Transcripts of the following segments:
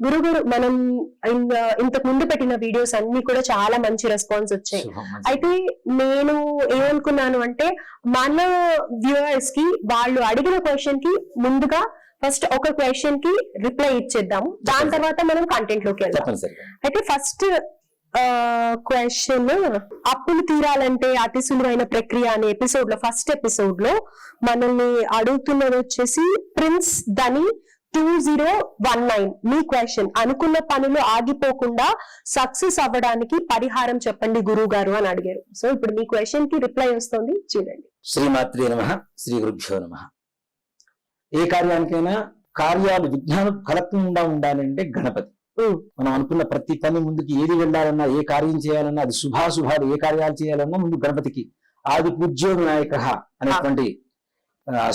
గురుగారు మనం ఇంతకు ముందు పెట్టిన వీడియోస్ అన్ని కూడా చాలా మంచి రెస్పాన్స్ వచ్చాయి. అయితే నేను ఏమనుకున్నాను అంటే మన వ్యూవర్స్కి వాళ్ళు అడిగిన క్వశ్చన్కి ముందుగా ఫస్ట్ ఒక క్వశ్చన్కి రిప్లై ఇచ్చేద్దాము దాని తర్వాత మనం కంటెంట్లోకి వెళ్దాం. అయితే ఫస్ట్ క్వశ్చన్ అప్పులు తీరాలంటే అతి సులువైన ప్రక్రియ అనే ఎపిసోడ్లో ఫస్ట్ ఎపిసోడ్లో మనల్ని అడుగుతున్నది వచ్చేసి ప్రిన్స్ దని టూ జీరో వన్ నైన్ మీ క్వశ్చన్ అనుకున్న పనులు ఆగిపోకుండా సక్సెస్ అవ్వడానికి పరిహారం చెప్పండి గురువు గారు అని అడిగారు. సో ఇప్పుడు మీ క్వశ్చన్కి రిప్లై వస్తుంది. చూడండి. శ్రీమాత్రే నమ శ్రీ గురుభ్యో నమ. ఏ కార్యానికైనా కార్యాలు విజ్ఞానం కలగకుండా ఉండాలంటే గణపతి. మనం అనుకున్న ప్రతి పని ముందుకి ఏది వెళ్ళాలన్నా ఏ కార్యం చేయాలన్నా అది శుభాశుభాలు ఏ కార్యాలు చేయాలన్నా ముందు గణపతికి. ఆది పూజ్యో వినాయక అనేటువంటి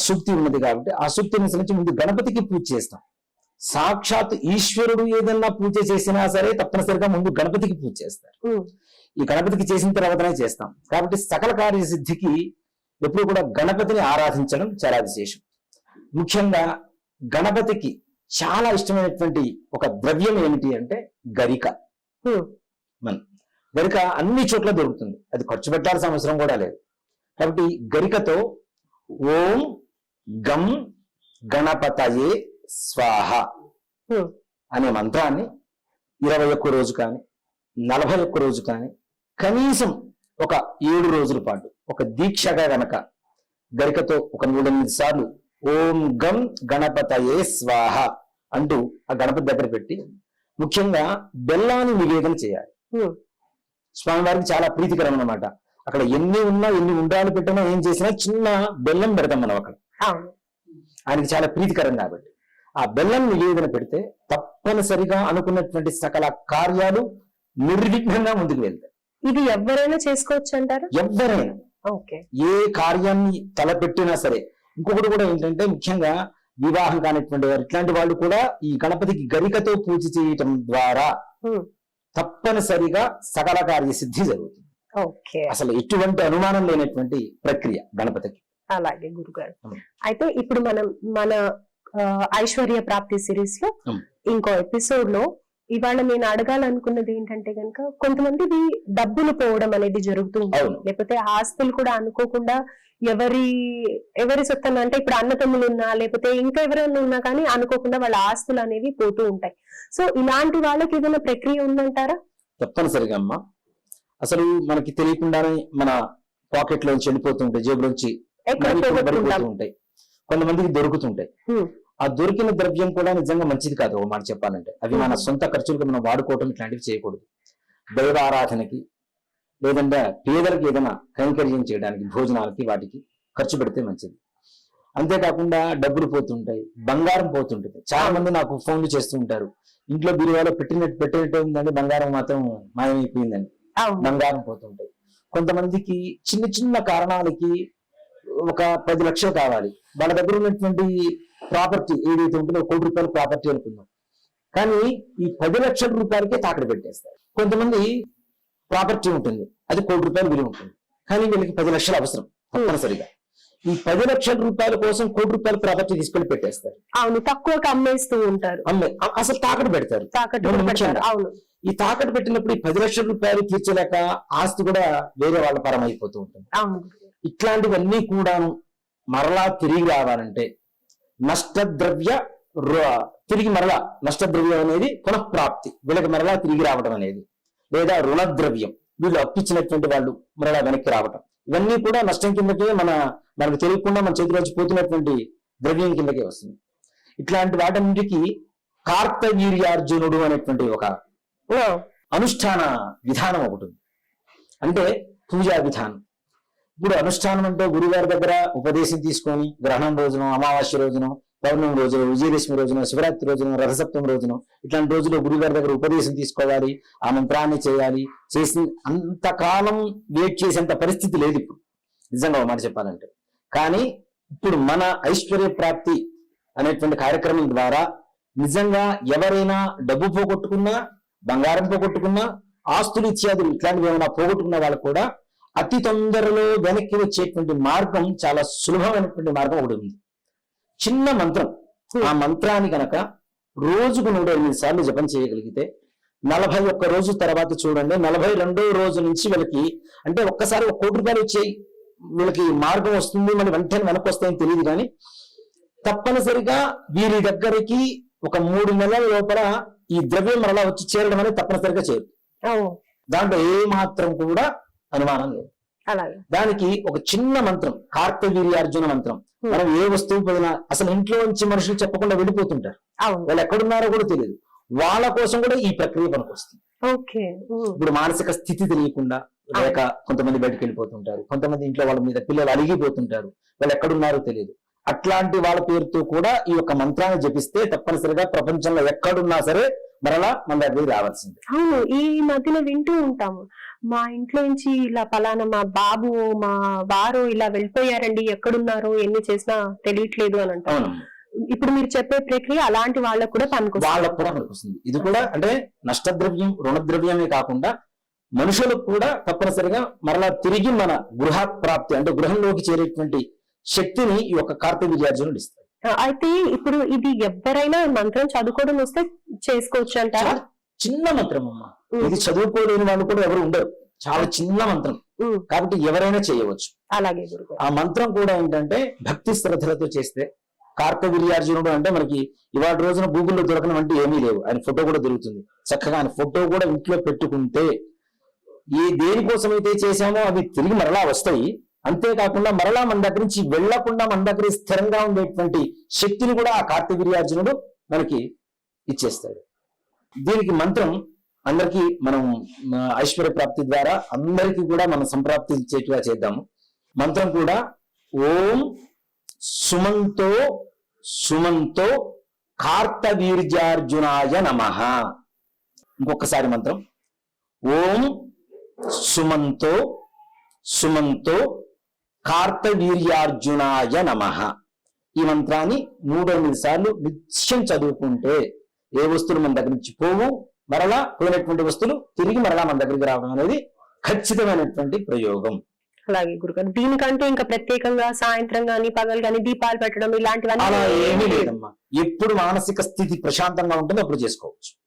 సూక్తి ఉన్నది కాబట్టి ఆ సూక్తి అనుసరించి ముందు గణపతికి పూజ చేస్తాం. సాక్షాత్ ఈశ్వరుడు ఏదన్నా పూజ చేసినా సరే తప్పనిసరిగా ముందు గణపతికి పూజ చేస్తారు. ఈ గణపతికి చేసిన తర్వాతనే చేస్తాం. కాబట్టి సకల కార్యసిద్ధికి ఎప్పుడు కూడా గణపతిని ఆరాధించడం చాలా విశేషం. ముఖ్యంగా గణపతికి చాలా ఇష్టమైనటువంటి ఒక ద్రవ్యం ఏమిటి అంటే గరిక. మన గరిక అన్ని చోట్ల దొరుకుతుంది. అది ఖర్చు పెట్టాల్సిన అవసరం కూడా లేదు. కాబట్టి గరికతో ఓం గం గణపతయే స్వాహ అనే మంత్రాన్ని ఇరవై ఒక్క రోజు కానీ నలభై ఒక్క రోజు కానీ కనీసం ఒక ఏడు రోజుల పాటు ఒక దీక్షగా గనక గరికతో ఒక మూడెనిమిది సార్లు ఓం గం గణపతయే స్వాహ అంటూ ఆ గణపతి దగ్గర పెట్టి ముఖ్యంగా బెల్లాన్ని నివేదన చేయాలి. స్వామివారికి చాలా ప్రీతికరం అన్నమాట అక్కడ ఎన్ని ఉన్నా ఎన్ని ఉండాలి పెట్టినా ఏం చేసినా చిన్న బెల్లం పెడతాం మనం అక్కడ. ఆయనకి చాలా ప్రీతికరం కాబట్టి. ఆ బెల్లం నివేదన పెడితే తప్పనిసరిగా అనుకున్నటువంటి సకల కార్యాలు నిర్విఘ్నంగా ముందుకు వెళ్తాయి. ఇది ఎవరైనా చేసుకోవచ్చు అంటారా? ఎవరైనా. ఏ కార్యాన్ని తలపెట్టినా సరే. ఇంకొకటి కూడా ఏంటంటే ముఖ్యంగా వివాహం కానిటువంటి వారు ఇట్లాంటి వాళ్ళు కూడా ఈ గణపతికి గరికతో పూజ చేయటం ద్వారా తప్పనిసరిగా సకల కార్య సిద్ధి జరుగుతుంది. అసలు ఎటువంటి అనుమానం లేనటువంటి ప్రక్రియ గణపతికి. అలాగే గురుగారు. అయితే ఇప్పుడు మనం మన ఐశ్వర్య ప్రాప్తి సిరీస్లో. ఇంకో ఎపిసోడ్లో ఇవాళ నేను అడగాలనుకున్నది ఏంటంటే గనుక కొంతమందిది డబ్బులు పోవడం అనేది జరుగుతూ ఉంటుంది. అవును. లేకపోతే ఆస్తులు కూడా అనుకోకుండా ఎవరి ఎవరి సొత్తన అంటే ఇప్పుడు అన్నతమ్ములు ఉన్నా లేకపోతే ఇంకా ఎవరైనా ఉన్నా కానీ అనుకోకుండా వాళ్ళ ఆస్తులు అనేవి పోతూ ఉంటాయి. సో ఇలాంటి వాళ్ళకి ఏదైనా ప్రక్రియ ఉందంటారా? తప్పనిసరిగా అమ్మా. అసలు మనకి తెలియకుండానే మన పాకెట్ లోంచి వెళ్ళిపోతూ ఉంటాయి జేబులోంచి ఉంటాయి కొంతమందికి దొరుకుతుంటాయి. ఆ దొరికిన ద్రవ్యం కూడా నిజంగా మంచిది కాదు ఓ మాట చెప్పాలంటే. అవి మన సొంత ఖర్చులకు మనం వాడుకోవటం ఇట్లాంటివి చేయకూడదు. దైవ ఆరాధనకి లేదంటే పేదలకు ఏదైనా కైంకర్యం చేయడానికి భోజనాలకి వాటికి ఖర్చు పెడితే మంచిది. అంతేకాకుండా డబ్బులు పోతుంటాయి బంగారం పోతుంటుంది. చాలా మంది నాకు ఫోన్లు చేస్తూ ఉంటారు. ఇంట్లో బీరువాలో పెట్టినట్టు పెట్టినట్టు ఉందండి బంగారం మాత్రం మాయమైపోయిందండి బంగారం పోతుంటాయి. కొంతమందికి చిన్న చిన్న కారణాలకి ఒక పది లక్షలు కావాలి. వాళ్ళ దగ్గర ఉన్నటువంటి ప్రాపర్టీ ఏదైతే ఉంటుందో కోటి రూపాయల ప్రాపర్టీ అనుకుందాం. కానీ ఈ పది లక్షల రూపాయలకే తాకడ పెట్టేస్తారు. కొంతమంది ప్రాపర్టీ ఉంటుంది. అది కోటి రూపాయలు విలువ ఉంటుంది. కానీ వీళ్ళకి పది లక్షలు అవసరం తప్పనిసరిగా. ఈ పది లక్షల రూపాయల కోసం కోటి రూపాయల ప్రాపర్టీ తీసుకెళ్ళి పెట్టేస్తారు. అవును తక్కువకి అమ్మేస్తూ ఉంటారు. అమ్మే అసలు తాకడ పెడతారు. తాకట్టు పెడతారు. అవును. ఈ తాకట్టు పెట్టినప్పుడు ఈ పది లక్షల రూపాయలు తీర్చలేక ఆస్తి కూడా వేరే వాళ్ళ పరం అయిపోతూ ఉంటుంది. ఇట్లాంటివన్నీ కూడాను మరలా తిరిగి రావాలంటే నష్టద్రవ్య రు- తిరిగి మరలా నష్టద్రవ్యం అనేది పునఃప్రాప్తి. వీళ్ళకి మరలా తిరిగి రావడం అనేది. లేదా రుణద్రవ్యం. వీళ్ళు అప్పించినటువంటి వాళ్ళు మరలా వెనక్కి రావటం. ఇవన్నీ కూడా నష్టం కిందకే మన మనకు తెలియకుండా మన చేతిలోంచి పోతున్నటువంటి ద్రవ్యం కిందకే వస్తుంది. ఇట్లాంటి వాటన్నిటికీ కార్తవీర్యార్జునుడు అనేటువంటి ఒక ఆ, అనుష్ఠాన విధానం ఒకటి ఉంది. అంటే పూజా విధానం. ఇప్పుడు అనుష్ఠానం అంటే గురుగారి దగ్గర ఉపదేశం తీసుకొని గ్రహణం రోజున అమావాస్య రోజున పౌర్ణమి రోజున విజయదశమి రోజున శివరాత్రి రోజున రథసప్తమి రోజున ఇట్లాంటి రోజుల్లో గురుగారి దగ్గర ఉపదేశం తీసుకోవాలి ఆ మంత్రాన్ని చేయాలి చేసి అంతకాలం వెయిట్ చేసేంత పరిస్థితి లేదు ఇప్పుడు. నిజంగా ఒక మాట చెప్పాలంటే. కానీ ఇప్పుడు మన ఐశ్వర్య ప్రాప్తి అనేటువంటి కార్యక్రమం ద్వారా నిజంగా ఎవరైనా డబ్బు పోగొట్టుకున్నా బంగారం పోగొట్టుకున్నా ఆస్తులు ఇత్యాదులు ఇట్లాంటివి ఏమైనా పోగొట్టుకున్న వాళ్ళు కూడా అతి తొందరలో వెనక్కి వచ్చేటువంటి మార్గం చాలా సులభమైనటువంటి మార్గం ఒకటి ఉంది. చిన్న మంత్రం. ఆ మంత్రాన్ని కనుక రోజుకు నూట ఎనిమిది సార్లు జపం చేయగలిగితే నలభై ఒక్క రోజు తర్వాత చూడండి నలభై రెండో రోజు నుంచి వీళ్ళకి అంటే ఒక్కసారి ఒక కోటి రూపాయలు వచ్చాయి. వీళ్ళకి మార్గం వస్తుంది మళ్ళీ వెంటనే వెనక్కి వస్తాయని తెలియదు కానీ తప్పనిసరిగా వీరి దగ్గరికి ఒక మూడు నెలల లోపల ఈ ద్రవ్యం మరలా వచ్చి చేరడం అనేది తప్పనిసరిగా చేయరు ఓ, దాంట్లో ఏ మాత్రం కూడా అనుమానం లేదు. దానికి ఒక చిన్న మంత్రం కార్తవీర్యార్జున మంత్రం. మనం ఏ వస్తువు పైన అసలు ఇంట్లో నుంచి మనుషులు చెప్పకుండా వెళ్ళిపోతుంటారు. వాళ్ళు ఎక్కడున్నారో కూడా తెలియదు. వాళ్ళ కోసం కూడా ఈ ప్రక్రియ పనికొస్తుంది. ఇప్పుడు మానసిక స్థితి తెలియకుండా లేక కొంతమంది బయటకు వెళ్ళిపోతుంటారు. కొంతమంది ఇంట్లో వాళ్ళ మీద పిల్లలు అలిగిపోతుంటారు. వాళ్ళు ఎక్కడున్నారో తెలియదు. అట్లాంటి వాళ్ళ పేరుతో కూడా ఈ యొక్క మంత్రాన్ని జపిస్తే తప్పనిసరిగా ప్రపంచంలో ఎక్కడున్నా సరే మరలా మన దగ్గరికి రావాల్సిందే. అవును ఈ మధ్యన వింటూ ఉంటాము. మా ఇంట్లో నుంచి ఇలా పలానా మా బాబు మా వారు ఇలా వెళ్ళిపోయారండి ఎక్కడున్నారో ఎన్ని చేసినా తెలియట్లేదు అని అంటారు. అవునమ్మా ఇప్పుడు మీరు చెప్పే ప్రక్రియ అలాంటి వాళ్ళకు కూడా పనికొస్తుంది. వాళ్ళకు కూడా పనికొస్తుంది. ఇది కూడా అంటే నష్టద్రవ్యం రుణద్రవ్యమే కాకుండా మనుషులకు కూడా తప్పనిసరిగా మరలా తిరిగి మన గృహ ప్రాప్తి అంటే గృహంలోకి చేరేటువంటి శక్తిని ఈ యొక్క కార్తవీర్యార్జునుడు ఇస్తాడు. ఆ, అయితే ఇప్పుడు ఇది ఎవరైనా మంత్రం చదువుకోవడం వస్తే చేసుకోవచ్చు అంటారా? చిన్న మంత్రం అమ్మా ఇది చదువుకోలేని వాళ్ళు కూడా ఎవరు ఉండరు. చాలా చిన్న మంత్రం. కాబట్టి ఎవరైనా చేయవచ్చు. అలాగే ఆ మంత్రం కూడా ఏంటంటే భక్తి శ్రద్ధలతో చేస్తే కార్తవీర్యార్జునుడు అంటే మనకి ఇవాళ రోజున గూగుల్లో దొరకడం అంటే ఏమీ లేవు. ఆయన ఫోటో కూడా దొరుకుతుంది. చక్కగా ఆయన ఫోటో కూడా ఇంట్లో పెట్టుకుంటే ఏ దేనికోసమైతే చేశామో అవి తిరిగి మరలా వస్తాయి. అంతేకాకుండా మరలా మన దగ్గర నుంచి వెళ్ళకుండా మన దగ్గర స్థిరంగా ఉండేటువంటి శక్తిని కూడా ఆ కార్తవీర్యార్జునుడు మనకి ఇచ్చేస్తాడు. దీనికి మంత్రం అందరికీ మనం ఐశ్వర్య ప్రాప్తి ద్వారా అందరికీ కూడా మనం సంప్రాప్తి ఇచ్చేట్టుగా చేద్దాము. మంత్రం కూడా ఓం సుమంతో సుమంతో కార్తవీర్యార్జునాయ నమ. ఇంకొకసారి మంత్రం. ఓం సుమంతో సుమంతో కార్తవీర్యార్జునాయ నమ. ఈ మంత్రాన్ని నూట ఎనిమిది సార్లు నిత్యం చదువుకుంటే ఏ వస్తువులు మన దగ్గర నుంచి పోవు మరలా పోయినటువంటి వస్తువులు తిరిగి మరలా మన దగ్గరికి రావడం అనేది ఖచ్చితమైనటువంటి ప్రయోగం. అలాగే గురుగారు దీనికంటే ఇంకా ప్రత్యేకంగా సాయంత్రం గాని పగలు గాని దీపాలు పెట్టడం ఇలాంటివన్నీ అలా ఏమీ ఏమీ లేదు. లేదమ్మా. ఎప్పుడు మానసిక స్థితి ప్రశాంతంగా ఉంటుందో అప్పుడు చేసుకోవచ్చు.